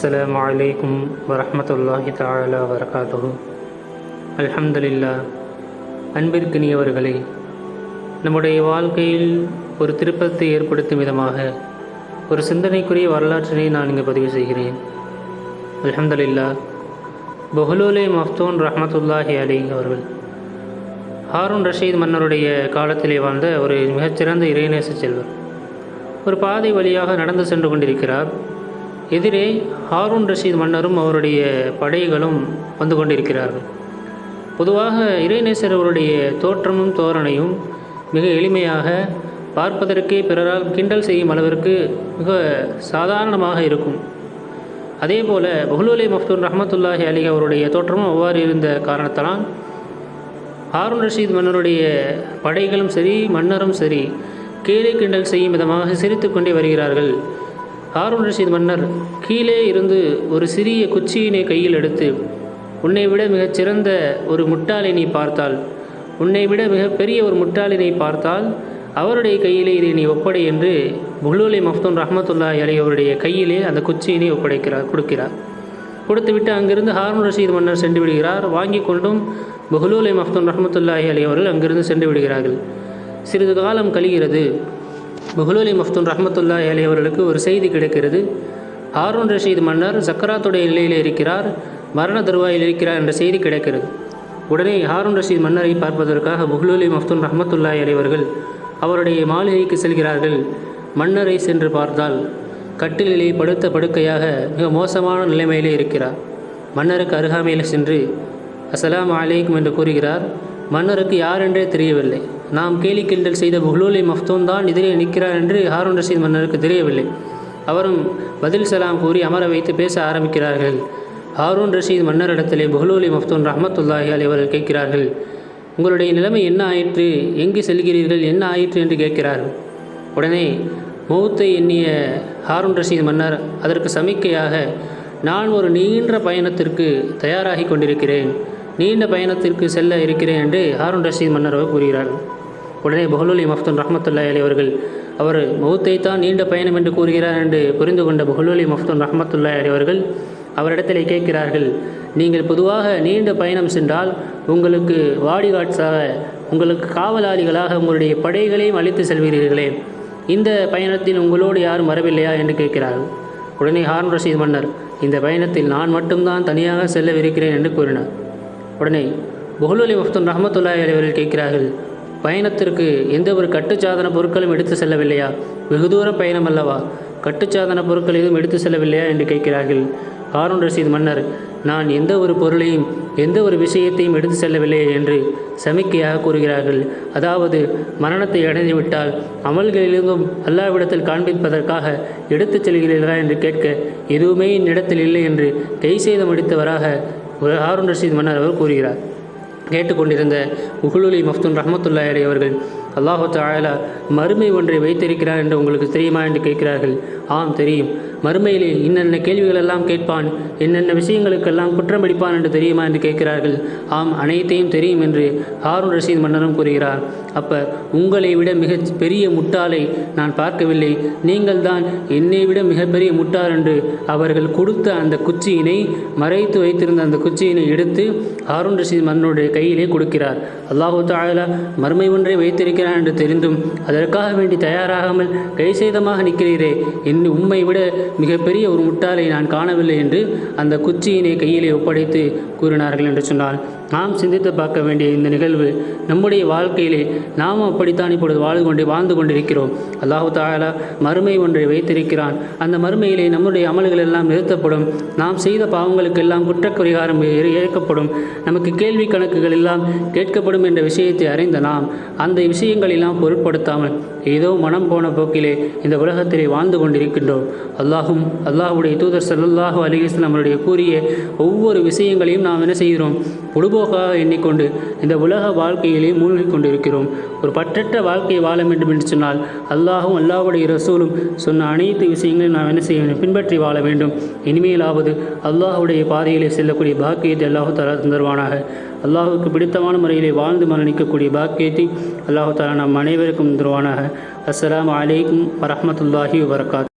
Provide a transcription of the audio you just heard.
السلام عليكم ورحمة الله تعالى وبركاته الحمد لله அன்பிற்கினியவர்களே நம்முடைய வாழ்க்கையில் ஒரு திருப்பத்தை ஏற்படுத்தும் விதமாக ஒரு சிந்தனைக்குரிய வரலாற்றினை நான் இங்கு பதிவு செய்கிறேன் அல்ஹம்துலில்லா பஹுலூலே மஃப்தூன் ரஹமத்துல்லாஹி அலி அவர்கள் ஹாரூன் ரஷீத் மன்னருடைய காலத்திலே வாழ்ந்த ஒரு மிகச்சிறந்த இறைநேச செல்வர் ஒரு பாதை வழியாக நடந்து சென்று கொண்டிருக்கிறார் எதிரே ஹாரூன் ரஷீத் மன்னரும் அவருடைய படைகளும் வந்து கொண்டிருக்கிறார்கள். பொதுவாக இறைநேசர் அவருடைய தோற்றமும் தோரணையும் மிக எளிமையாக பார்ப்பதற்கே பிறரால் கிண்டல் செய்யும் அளவிற்கு மிக சாதாரணமாக இருக்கும். அதே போல் பஹுலூலை மஃப்தூர் ரஹமத்துல்லாஹி அலி அவருடைய தோற்றமும் அவ்வாறு இருந்த காரணத்தால் ஹாரூன் ரஷீத் மன்னருடைய படைகளும் சரி மன்னரும் சரி கீழே கிண்டல் செய்யும் விதமாக சிரித்து கொண்டே வருகிறார்கள். ஹாரூன் ரஷீத் மன்னர் கீழே இருந்து ஒரு சிறிய குச்சியினை கையில் எடுத்து உன்னை விட மிகச்சிறந்த ஒரு முட்டாளினை பார்த்தால் உன்னை விட மிகப்பெரிய ஒரு முட்டாளினை பார்த்தால் அவருடைய கையிலே இதை நீ ஒப்படை என்று புஹ்லூலை மஃப்தூன் ரஹமத்துல்லா அலி அவருடைய கையிலே அந்த குச்சியினை ஒப்படைக்கிறார் கொடுக்கிறார். கொடுத்துவிட்டு அங்கிருந்து ஹாரூன் ரஷீத் மன்னர் சென்று விடுகிறார். வாங்கி கொண்டும் புஹ்லூலை மஃப்தூன் ரஹமத்துல்லாஹி அலி அவர்கள் அங்கிருந்து சென்று விடுகிறார்கள். சிறிது காலம் கழிகிறது. புஹ்லூலி மஃப்தூன் ரஹமத்துல்லா அலி அவர்களுக்கு ஒரு செய்தி கிடைக்கிறது. ஹாரூன் ரஷீத் மன்னர் சக்கராத்துடைய நிலையில் இருக்கிறார் மரண தருவாயில் இருக்கிறார் என்ற செய்தி கிடைக்கிறது. உடனே ஹாரூன் ரஷீத் மன்னரை பார்ப்பதற்காக புஹ்லூலி மஃப்தூன் ரஹமத்துல்லா அலி அவர்கள் அவருடைய மாளிகைக்கு செல்கிறார்கள். மன்னரை சென்று பார்த்தால் கட்டிலே படுத்த படுக்கையாக மிக மோசமான நிலைமையிலே இருக்கிறார். மன்னருக்கு அருகாமையில் சென்று அஸ்ஸலாமு அலைக்கும் என்று கூறுகிறார். மன்னருக்கு யார் என்றே தெரியவில்லை. நாம் கேலி கிண்டல் செய்த புஹ்லூலி மஃப்தூன் தான் எதிரே நிற்கிறார் என்று ஹாரூன் ரஷீத் மன்னருக்கு தெரியவில்லை. அவரும் பதில் சலாம் கூறி அமர வைத்து பேச ஆரம்பிக்கிறார்கள். ஹாரூன் ரஷீத் மன்னரிடத்திலே புஹ்லூலி மஃப்தூன் ரஹமத்துல்லாஹி அலி அவர்கள் கேட்கிறார்கள் உங்களுடைய நிலைமை என்ன ஆயிற்று? எங்கு செல்கிறீர்கள்? என்ன ஆயிற்று? என்று கேட்கிறார்கள். உடனே மௌத்தை எண்ணிய ஹாரூன் ரஷீத் மன்னர் அதற்கு சமிக்கையாக நான் ஒரு நீண்ட பயணத்திற்கு தயாராகி கொண்டிருக்கிறேன். நீண்ட பயணத்திற்கு செல்ல இருக்கிறேன் என்று ஹாரூன் ரஷீத் மன்னர் அவர் கூறுகிறார். உடனே பஹலுலி மஃப்தூன் ரஹமத்துல்லா அலி அவர்கள் அவர் மௌத்தை தான் நீண்ட பயணம் என்று கூறுகிறார் என்று புரிந்து கொண்ட பஹலுலி மஃப்தூன் ரஹமத்துல்லா அலி அவர்கள் அவரிடத்தில் கேட்கிறார்கள் நீங்கள் பொதுவாக நீண்ட பயணம் சென்றால் உங்களுக்கு வாடிகாட்ஸாக உங்களுக்கு காவலாளிகளாக உங்களுடைய படைகளையும் அழித்து செல்வீர்களே. இந்த பயணத்தில் உங்களோடு யாரும் வரவில்லையா? என்று கேட்கிறார்கள். உடனே ஹார்ன் ரஷீத் மன்னர் இந்த பயணத்தில் நான் மட்டும்தான் தனியாக செல்லவிருக்கிறேன் என்று கூறினார். உடனே புகலூலி மஃப்தூன் ரஹமத்துல்லாய் அலைவர்கள் கேட்கிறார்கள் பயணத்திற்கு எந்த ஒரு கட்டுச்சாதன பொருட்களும் எடுத்து செல்லவில்லையா? வெகு தூர பயணம் அல்லவா? கட்டுச்சாதன பொருட்கள் எதுவும் எடுத்து செல்லவில்லையா? என்று கேட்கிறார்கள். ஹாரூன் ரஷீத் மன்னர் நான் எந்த ஒரு பொருளையும் எந்த ஒரு விஷயத்தையும் எடுத்து செல்லவில்லை என்று சமிக்கையாக கூறுகிறார்கள். அதாவது மரணத்தை அடைந்துவிட்டால் அமல்களிலிருந்தும் அல்லாவிடத்தில் காண்பிப்பதற்காக எடுத்துச் செல்கிறீர்களா? என்று கேட்க எதுவுமே என்னிடத்தில் இல்லை என்று கை செய்து முடித்தவராக ஹாரூன் ரஷீத் மன்னர் அவர் கூறுகிறார். கேட்டுக்கொண்டிருந்த உகுலுலி மஃப்துன் ரஹமத்துல்லா அலி அவர்கள் அல்லாஹு தாயலா மறுமை ஒன்றை வைத்திருக்கிறார் என்று உங்களுக்கு தெரியுமா என்று கேட்கிறார்கள். ஆம் தெரியும். மறுமையிலே இன்னென்ன கேள்விகள் எல்லாம் கேட்பான் என்னென்ன விஷயங்களுக்கெல்லாம் குற்றம் அடிப்பான் என்று தெரியுமா என்று கேட்கிறார்கள். ஆம் அனைத்தையும் தெரியும் என்று ஹாரூன் ரஷீத் மன்னரும் கூறுகிறார். அப்போ உங்களை விட மிக பெரிய முட்டாளை நான் பார்க்கவில்லை. நீங்கள் தான் என்னை விட மிகப்பெரிய முட்டாள் என்று அவர்கள் கொடுத்த அந்த குச்சியினை மறைத்து வைத்திருந்த அந்த குச்சியினை எடுத்து ஹாரூன் ரஷீத் மன்னனுடைய கையிலே கொடுக்கிறார். அல்லாஹு தாயலா மறுமை ஒன்றை வைத்திருக்கிறான் என்று தெரிந்தும் அதற்காக வேண்டி தயாராகாமல் கைசேதமாக நிற்கிறீரே என் உண்மை விட மிகப்பெரிய ஒரு முட்டாளை நான் காணவில்லை என்று அந்த குச்சியினை கையிலே ஒப்படைத்து கூறினார்கள் என்று சொன்னால் நாம் சிந்தித்து பார்க்க வேண்டிய இந்த நிகழ்வு நம்முடைய வாழ்க்கையிலே நாம் அப்படித்தான் இப்பொழுது வாழ்ந்து கொண்டு வாழ்ந்து கொண்டிருக்கிறோம். அல்லாஹு தாலா மறுமை ஒன்றை வைத்திருக்கிறான். அந்த மறுமையிலே நம்முடைய அமல்கள் எல்லாம் நிறுத்தப்படும். நாம் செய்த பாவங்களுக்கெல்லாம் குற்றப்பரிகாரம் இயக்கப்படும் நமக்கு கேள்வி கணக்குகள் எல்லாம் கேட்கப்படும் என்ற விஷயத்தை அறிந்த நாம் அந்த விஷயம் எல்லாம் பொருட்படுத்தாமல் ஏதோ மனம் போன போக்கிலே இந்த உலகத்திலே வாழ்ந்து கொண்டிருக்கின்றோம். அல்லாஹும் அல்லாஹுடைய தூதர் சல்லாஹூ அலிஸ்லாம் நம்மளுடைய கூறிய ஒவ்வொரு விஷயங்களையும் நாம் என்ன செய்கிறோம்? பொடுபோக்காக எண்ணிக்கொண்டு இந்த உலக வாழ்க்கையிலே மூழ்கி கொண்டிருக்கிறோம். ஒரு பற்றற்ற வாழ்க்கையை வாழ வேண்டும் என்று சொன்னால் அல்லாஹும் அல்லாஹுடைய ரசூலும் சொன்ன அனைத்து விஷயங்களையும் நாம் என்ன செய்ய வேண்டும்? பின்பற்றி வாழ வேண்டும். இனிமேலாவது அல்லாஹுடைய பாதையிலே செல்லக்கூடிய பாக்கியத்தை அல்லாஹு தர தந்தருவானாக. அல்லாஹுக்கு பிடித்தமான முறையிலே வாழ்ந்து மரணிக்கக்கூடிய பாக்கியத்தை அல்லாஹு தாலா நம் அனைவருக்கும் தருவானாக. அஸ்லாம் அலைக்கும் வரமத்துல்லாஹி வரகாத்